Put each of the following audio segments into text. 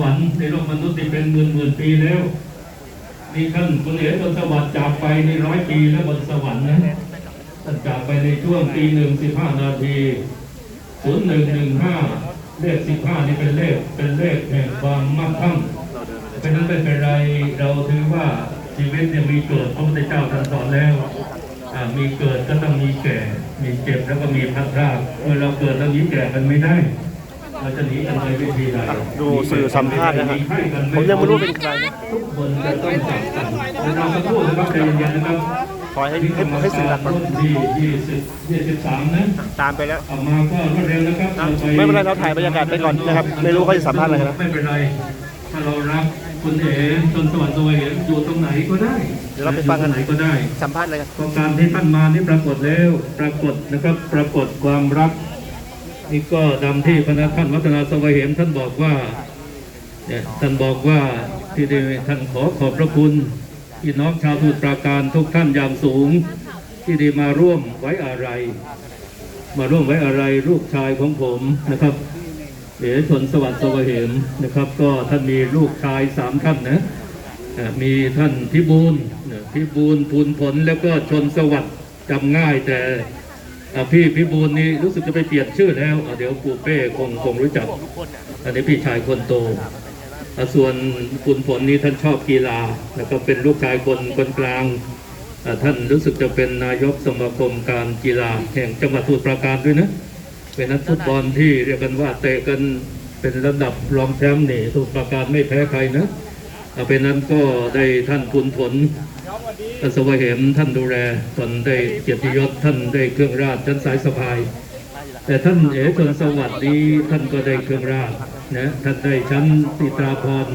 วรรค์ในโลกมนุษย์นี่เป็นหมื่นหมื่นปีแล้วนี่ท่านคุณเอ๋ชนสวัสดิ์จากไปในร้อยปีแล้วบนสวรรค์นะท่านจากไปในช่วงปีหนึ่งสิบห้านาทีศูนย์หนึ่งหนึ่งห้าเลขสิบห้านี่เป็นเลขเป็นเลขแห่งความมั่งคั่งเพราะนั้นไม่เป็นไรเราถือว่าชีวิตเนี่ยมีเกิดพระพุทธเจ้าท่านสอนแล้วมีเกิดก็ต้องมีแก่ มีเจ็บแล้วก็มีพัดพรากเมื่อเราเกิดแล้วหนีแก่กันไม่ได้ เราจะหนีกันไปวิธีใดดูสื่อสัมภาษณ์นะครับผมยังไม่รู้เป็นใครนะทุกคนจะต้องจับกันเราจะพูดนะครับใจเย็นๆนะครับขอให้ให้ให้สื่อหลักก่อนรุ่นที่ยี่สิบยี่สิบสามนะตามไปแล้วออกมาก็รวดเร็วนะครับอะไม่เป็นไรเราถ่ายบรรยากาศไปก่อนนะครับ ไม่รู้เขาจะสัมภาษณ์อะไรนะไม่เป็นไรถ้าเรารักคุณเอ๋จนสวรรค์ตัวเอ๋อยู่ตรงไหนก็ได้เดี๋ยวเราไปฟังกันอยู่ตรไหนก็ได้ สัมภาษณ์อะไรกันโครงการที่ท่านมานี่ปรากฏแล้ว ปรากฏนะครับ ปรากฏความรัก นี่ก็ดำที่พระท่านวัฒนาสวัยเหมท่านบอกว่าเนี่ยท่านบอกว่าที่ได้ท่านขอขอบพระคุณพี่น้องชาวสมุทรปราการทุกท่านอย่างสูง ที่ได้มาร่วมไว้อาลัยมาร่วมไว้อาลัยลูกชายของผมนะครับเอ๋ชนสวัสดิ์สวัยเหมนะครับ ก็ท่านมีลูกชายสามท่านนะมีท่านพิบูลพิบูลทูลผลแล้วก็ชนสวัสดิ์จำง่ายแต่ พี่พิบูลนี่รู้สึกจะไปเปลี่ยนชื่อแล้วอ่าเดี๋ยวปู่เป้คงคงรู้จัก อันนี้พี่ชายคนโตอะส่วนคุณผลนี้ท่านชอบกีฬาแล้วก็เป็นลูกชายคนคนกลางอะท่านรู้สึกจะเป็นนายกสมาคมการกีฬาแห่งจังหวัดสมุทรปราการด้วยนะเป็นนักฟุตบอลที่เรียกกันว่าเตะกันเป็นระดับรองแชมป์นี่สมุทรปราการไม่แพ้ใครนะ อะเป็นนั้นก็ได้ท่านคุณผลท่านสวัยเหมท่านดูแลส่วนได้เกียรติยศท่านได้เครื่องราชท่านสายสะพาย แต่ท่านเอ๋ชนสวัสดิ์นี้ท่านก็ได้เครื่องราชนะท่านได้ชั้นตีตราพร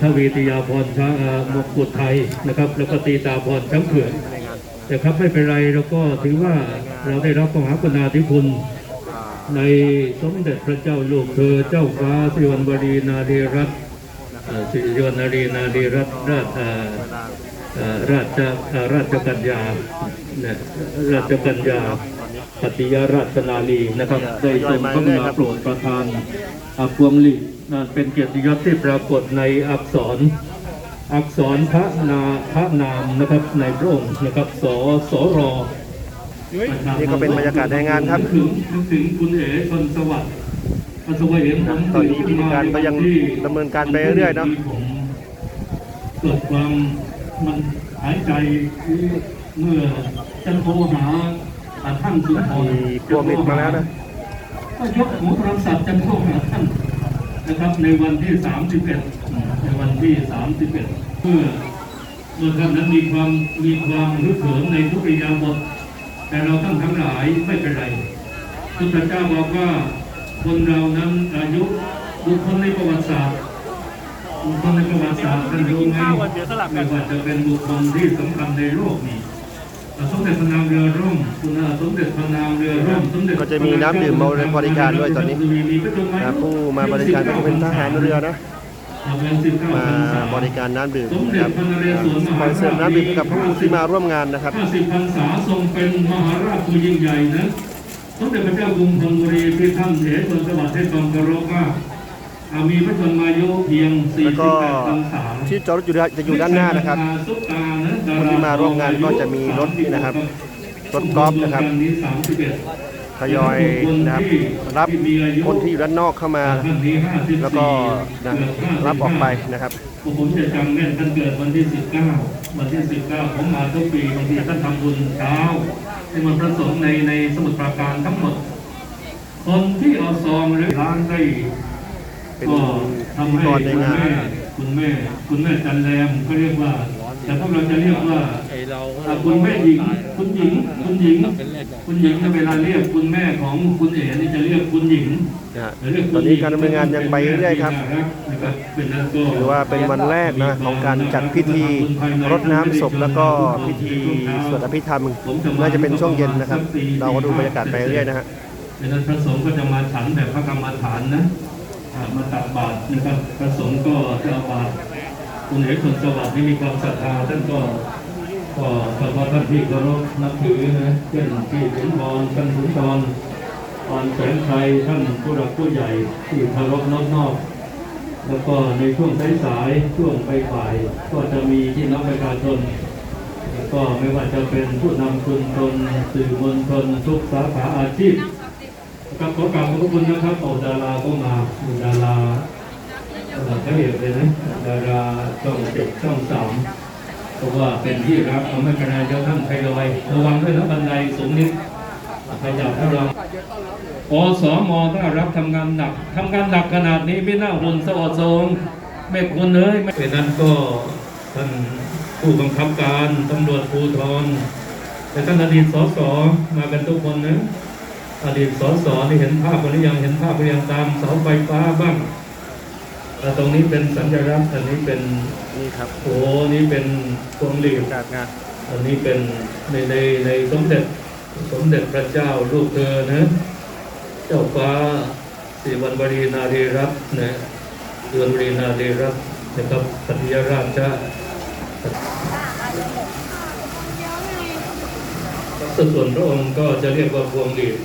ทวีติยาพรช้างมงกุฎไทยนะครับ แล้วก็ตีตาพรช้างเผือกแต่ครับไม่เป็นไรเราก็ถือว่าเราได้รับมหากรุณาธิคุณในสมเด็จพระเจ้าลูกเธอเจ้าฟ้าสิวัณวรีนารีรัตน์ สิริวัณนารีนารีรัตน์ราชอ่าเอ่อราชเอ่อราชกัญญาเนี่ยราชกัญญาปฏิยราชนาลีนะครับ ได้ทรงพระกรุณาโปรดประทานอาพวงหลีดนั่นเป็นเกียรติยศที่ปรากฏในอักษร อักษรพระนาพระนามนะครับในพระองค์นะครับสสรนี่ก็เป็นบรรยากาศในงานครับถึงถึงคุณเอ๋ชนสวัสดิ์ ตอนนี้พิธีการก็ยังดำเนินการไปเรื่อยๆเนอะผมเกิดความมันหายใจเมื่อจันโทรหาอ่าท่านสุนทรมีพวกมิตรมาแล้วนะก็ยกหูโทรศัพท์จันโทรหาท่านนะครับ ในวันที่ 31 ในวันที่ 31เมื่อเมื่อท่านนั้นมีความมีความรู้เขิมในทุกริยาบทแต่เราทั้งทั้งหลายไม่เป็นไรพุทธเจ้าบอกว่า คนเรานั้นอายุบุคคลในประวัติศาสตร์บุคคลในประวัติศาสตร์ท่านรู้ไหมไม่ว่าจะเป็นบุคคลที่สำคัญในโลกนี้สมเด็จพระนางเรือร่มคุณอาสมเด็จพระนางเรือร่มสมเด็จก็จะมีน้ำดื่มมาบริการด้วยตอนนี้มีพระชนมานะยุผู้มาบริการก็เป็นทหารเรือนะเป็นสิบเก้ามาพรรษาบริการน้ำดื่มสมนะเด็คจรับพระนเรศวรมคหาอยเสิร์ฟน้ำดื่มให้กับผู้ที่มาร่วมงานนะครับห้าสิบพรรษาทรงเป็นมหาราชผู้ยิ่งใหญ่นะ สมเด็จพระเจ้ากรุงธนบุรีที่ท่านเสชนสวัสดิ์ให้ความเคารพมากอ่ามีพระชนมายุเพียงแล้วก็48พรรษาที่จอดรถอยู่ด้านจะอยู่ด้านหน้านะครับซุปตานะดคนที่มาร่วมงานก็จะมีรถนี่นะครับรถกอล์ฟนะครับนี้31ทยอยนะครับรับคนที่อยู่ด้านนอกเข้ามาท่านนี้54แล้วก็นะเกือบ55รับออกไปนะครับผมจะจำแม่นท่านเกิดวันที่ 19 วันที่ 19 ผมมาทุกปีบางทีท่านทำบุญเช้า ที่มันประสงค์ในในสมุทรปราการทั้งหมด คนที่เอาซองหรือร้านได้เป็นก็ทำให้พิธีกรในคุณงานแม่คุณแม่คุณแม่จันแรมก็เรียกว่า แต่พวกเราจะเรียกว่าไอเราอ่าคุณแม่หญิง คุณหญิง คุณหญิง คุณหญิงถ้าเวลาเรียกคุณแม่ของคุณเอ๋นี่จะเรียกคุณหญิงนะฮะตอนนี้การดำเนินงานยังไปเรื่อยๆครับถือว่าเป็นวันแรกนะของการจัดพิธีรดน้ำศพแล้วก็พิธีสวดอภิธรรมน่าจะเป็นช่วงเย็นนะครับ เราก็ดูบรรยากาศไปเรื่อยนะฮะดังนั้นพระสงฆ์ก็จะมาฉันแบบพระกรรมฐานนะอ่ามาตักบาตรนะครับพระสงฆ์ก็จะเอาบาตร คุณเอ๋ชนสวัสดิ์ที่มีความศรัทธาท่านก็ก็เฉพาะท่านที่เคารพนับถือนะเช่นที่ขุนบอลท่านขุนบอลตอนแสงไทยท่านผู้หลักผู้ใหญ่ที่เคารพนอบนอบแล้วก็ในช่วงสายๆช่วงบ่าย ก็จะมีที่นักประชาชนแล้วก็ไม่ว่าจะเป็นผู้นำชุมชนสื่อมวลชนทุกสาขาอาชีพนะครับขอกราบขอบพระคุณนะครับโอดาราก็มาดารา ระดับพระเอกเลยนะดาราช่องเจ็ดช่องสามเพราะว่าเป็นที่รักของม่กระนายเจ้าท่านไทยลอยระวังด้วยนะบันไดสูงนิดขยับให้เราอสมถ้ารับทำงานหนักทำงานหนักขนาดนี้ไม่น่าหุ่นสวดทรงไม่ควรเลยไม่เป็นนั้นก็ท่านผู้บังคับการตำรวจภูธรแต่ท่านอดีตสสมากันทุกคนนะอดีตสสนี่เห็นภาพกันหรือยังเห็นภาพหรือยังตามเสาไฟฟ้าบ้าง ต่ตรงนี้เป็นสัญลักษณ์อันนี้เป็นนี่ครับโอ้นี่เป็นพวงหลีดการงานอันนี้เป็นในในในสมเด็จสมเด็จพระเจ้าลูกเธอนะเจ้าฟ้าสิวันวรีนารีรัตน์นะเดือนวรีนารีรัตน์นะครับปฏิยราชส่วนพระองค์ก็จะเรียกว่าพวงหลีด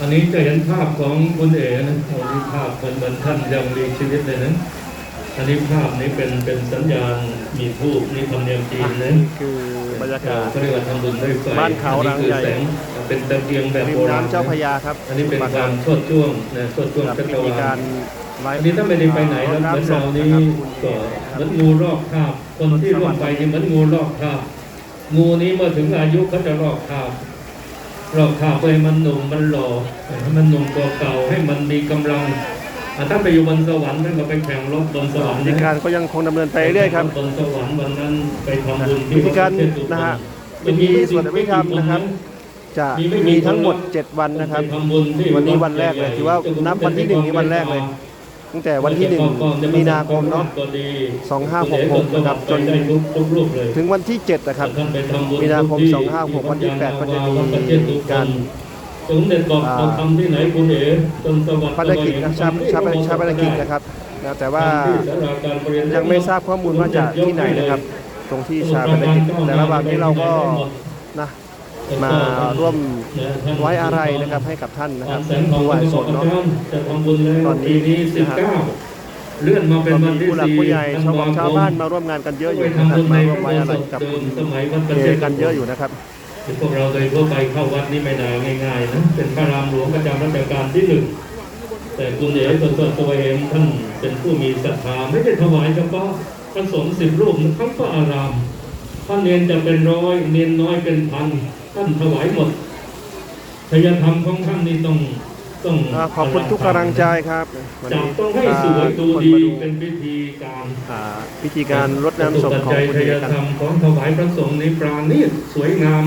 อันนี้จะเห็นภาพของคุณเอ๋นะอันนี้ภาพเหมือนเหมือนท่านยังมีชีวิตเลยนะอันนี้ภาพนี้เป็นเป็นสัญญาณมีทูปนี่ธรรมเนียมจีนนะนี่คือบรรยากาศก็เรียกว่าทำบุญด้วยไฟบ้านเขารังใหญ่อันนี้คือแสงเป็นตะเกียงแบบริมโบราณน้ำเจ้าพระยาครับ อันนี้เป็นการชดช่วงนะชดช่วงกับจัพิกรธีวาการลไลอันฟ์นี้ถ้าไม่ได้ไปไหนแล้วเหมือนน้ำศเราพนี่นะครับก็เหมือนงูรอกคราบคนที่ร่วมไปนี่เหมือนงูรอกคราบงูนี้เมื่อถึงอายุเขาจะรอกคราบ รอกคราบเพื่อให้มันหนุ่มมันหล่อให้มันหนุ่มกว่าเก่าให้มันมีกำลังอะถ้าไปอยู่บนสวรรค์ท่านก็ไปแข่งรบบนสวรรค์พิธีการก็ยังคงดำเนินไปเรื่อยครับบนสวรรค์วันนั้นไปทำบุญที่พิธีการวัดเทพสุพรรณนะฮะมันมีพิธีสวดอภิธรรมนะครับ จะมีทั้งหมด 7 วันนะครับไปทำบุญที่วันนี้วันแรกเลยถือว่านับวันที่หนึ่งนี้วันแรกเลย ตั้งแต่วันที่ 1 มีนาคมเนาะ2566นะครับจนทุกรูปเลยถึงวันที่ 7 นะครับท่านไปทำบุญมีนาคมที่2566 วันที่แปดก็จะมีวัดเทพสุพรรณการสมเด็จบอกอ่าเราทำที่ไหนคุณเอ๋จนสวัสดิ์ภารกิจนะชาชาชาภารกิจนะครับนะแต่ว่าที่สาราการประเรีนยังไม่ทราบข้อมูลว่าจะที่ไหนนะครับ ตรงที่ชาภารกิจแต่ระหว่างนี้เราก็นะ มาร่วมไว้อะไรนะครับให้กับท่านนะครับแสงทองผู้ก็วายบสอกนอาเนาะจารย์จะทำบุญแล้วตอนนี้ปีนี้สิบนะครับเก้าเลื่อนมาเป็นก็วันมีที่ผู้หลักสี่ผู้ใหญ่ชาวบ้านชาวบ้านมาธัร่วมงานกันเยอะอไปยู่นะครับทำบุญในมาร่วมพระไว้โบอะไรสถ์กับเดิคุมณสมัยวัดประเจเทศกันเยอะอยู่นะครับพวกเราโดยทั่วไปเข้าวัดนี่ไม่นาง่ายๆนะเป็นพระรามหลวงประจำรัชกาลที่หนึ่งแต่คุณเอ๋สดสดตัวเองท่านเป็นผู้มีศรัทธาไม่ได้ถวายเฉพาะพระสงฆ์สิบรูปทั้งพระอารามท่านเนนจะเป็นร้อยเนนน้อยเป็นพัน ท่านถวายหมดทายธรรมของท่านนี่ต้องต้องอ่าขอบคุณทุกกำลังใจครับวันจับนี้ต้องให้สวยดูคนดีมาดูเป็นพิธีการอ่าพิธีการรดน้ำศพของปัจคุณจัยเอทายกันธรรมของถวายพระสงฆ์นี้ปราณีตสวยงาม